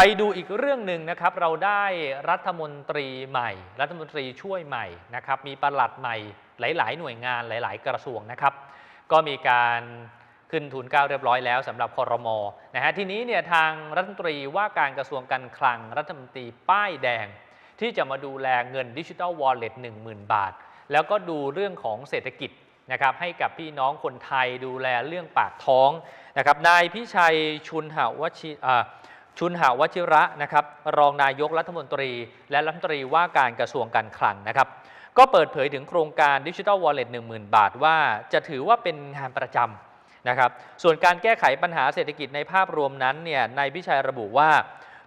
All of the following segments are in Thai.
ไปดูอีกเรื่องหนึ่งนะครับ เราได้รัฐมนตรีใหม่ รัฐมนตรีช่วยใหม่นะครับ มีประหลัดใหม่หลาย ๆ หน่วยงานหลาย ๆ กระทรวงนะครับ ก็มีการขึ้นทุนเก้าเรียบร้อยแล้วสำหรับคอรมอนะฮะทีนี้เนี่ยทางรัฐมนตรีว่าการกระทรวงการคลังรัฐมนตรีป้ายแดง ที่จะมาดูแลเงินดิจิทัลวอลเล็ต10,000บาท แล้วก็ดูเรื่องของเศรษฐกิจนะครับให้กับพี่น้องคนไทยดูแลเรื่องปากท้องนะครับนายพิชัยชุนหาวชิอ่า ชุนหาวชิระนะครับรองนายกรัฐมนตรี และรัฐมนตรีว่าการกระทรวงการคลังนะครับ ก็เปิดเผยถึงโครงการดิจิทัลวอลเล็ต10,000บาทว่าจะถือว่าเป็นงานประจำนะครับ ส่วนการแก้ไขปัญหาเศรษฐกิจในภาพรวมนั้นเนี่ยนายพิชัยระบุว่า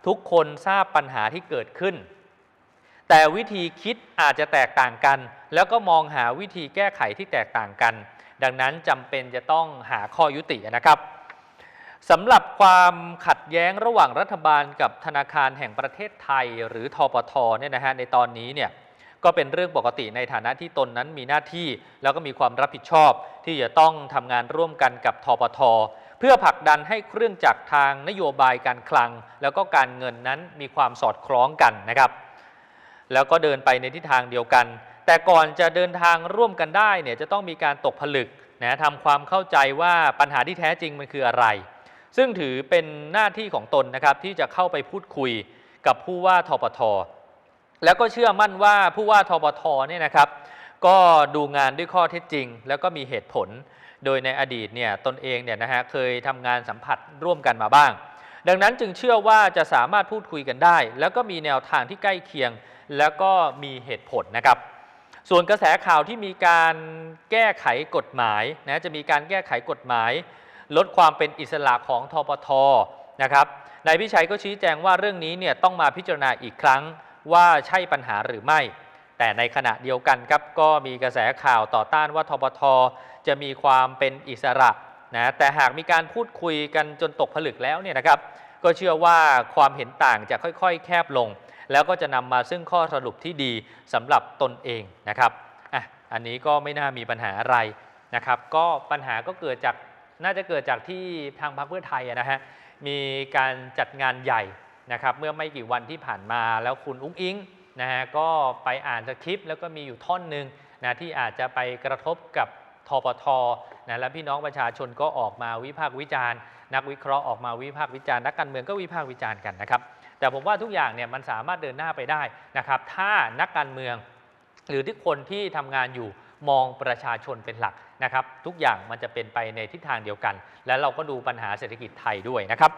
ทุกคนทราบปัญหาที่เกิดขึ้น แต่วิธีคิดอาจจะแตกต่างกัน แล้วก็มองหาวิธีแก้ไขที่แตกต่างกัน ดังนั้นจำเป็นจะต้องหาข้อยุตินะครับ สำหรับความขัดแย้งระหว่างรัฐบาลกับธนาคารแห่งประเทศไทย หรือทปทเนี่ยนะฮะในตอนนี้เนี่ยก็เป็นเรื่องปกติในฐานะที่ตนนั้นมีหน้าที่ แล้วก็มีความรับผิดชอบ ที่จะต้องทำงานร่วมกันกับทปท เพื่อผลักดันให้เครื่องจักรทางนโยบายการคลัง แล้วก็การเงินนั้นมีความสอดคล้องกันนะครับ แล้วก็เดินไปในทิศทางเดียวกัน แต่ก่อนจะเดินทางร่วมกันได้เนี่ยจะต้องมีการตกผลึกนะทำความเข้าใจว่าปัญหาที่แท้จริงมันคืออะไร ซึ่งถือเป็นหน้าที่ของตนนะครับที่จะเข้าไปพูดคุยกับผู้ว่าทปท แล้วก็เชื่อมั่นว่าผู้ว่าทปทเนี่ยนะครับ ก็ดูงานด้วยข้อเท็จจริง แล้วก็มีเหตุผล โดยในอดีตเนี่ยตนเองเนี่ยนะฮะเคยทำงานสัมผัสร่วมกันมาบ้าง ดังนั้นจึงเชื่อว่าจะสามารถพูดคุยกันได้ แล้วก็มีแนวทางที่ใกล้เคียง แล้วก็มีเหตุผลนะครับส่วนกระแสข่าวที่มีการแก้ไขกฎหมายนะจะมีการแก้ไขกฎหมาย ลดความเป็นอิสระของทปทนะครับนายพิชัยก็ชี้แจงว่าเรื่องนี้เนี่ยต้องมาพิจารณาอีกครั้งว่าใช่ปัญหาหรือไม่ แต่ในขณะเดียวกันครับก็มีกระแสข่าวต่อต้านว่าทปทจะมีความเป็นอิสระนะแต่หากมีการพูดคุยกันจนตกผลึกแล้วเนี่ยนะครับ ก็เชื่อว่าความเห็นต่างจะค่อยๆ แคบลง แล้วก็จะนำมาซึ่งข้อสรุปที่ดีสำหรับตนเองนะครับอะอันนี้ก็ไม่น่ามีปัญหาอะไรนะครับ ก็ปัญหาก็เกิดจาก น่าจะเกิดจากที่ทางพรรคเพื่อไทยนะฮะมีการจัดงานใหญ่นะครับเมื่อไม่กี่วันที่ผ่านมาแล้วคุณอุ้งอิงนะฮะก็ไปอ่านสคริปต์แล้วก็มีอยู่ท่อนหนึ่งนะที่อาจจะไปกระทบกับทปทนะและพี่น้องประชาชนก็ออกมาวิพากษ์วิจารณ์ นักวิเคราะห์ออกมาวิพากษ์วิจารณ์นักการเมืองก็วิพากษ์วิจารณ์กันนะครับแต่ผมว่าทุกอย่างเนี่ยมันสามารถเดินหน้าไปได้นะครับถ้านักการเมือง หรือทุกคนที่ทำงานอยู่ มองประชาชนเป็นหลักนะครับ ทุกอย่างมันจะเป็นไปในทิศทางเดียวกัน และเราก็ดูปัญหาเศรษฐกิจไทยด้วยนะครับ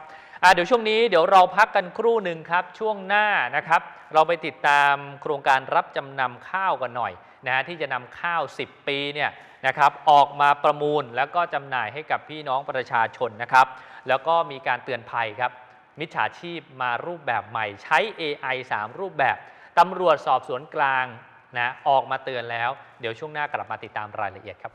เดี๋ยวช่วงนี้เดี๋ยวเราพักกันครู่หนึ่งครับช่วงหน้านะครับ เราไปติดตามโครงการรับจำนำข้าวกันหน่อยนะฮะที่จะนำข้าว 10 ปีเนี่ยนะครับออกมาประมูลแล้วก็จำหน่ายให้กับพี่น้องประชาชนนะครับ แล้วก็มีการเตือนภัยครับ มิจฉาชีพมารูปแบบใหม่ ใช้ AI 3 รูปแบบตำรวจสอบสวนกลาง นะออกมาเตือนแล้ว เดี๋ยวช่วงหน้ากลับมาติดตามรายละเอียดครับ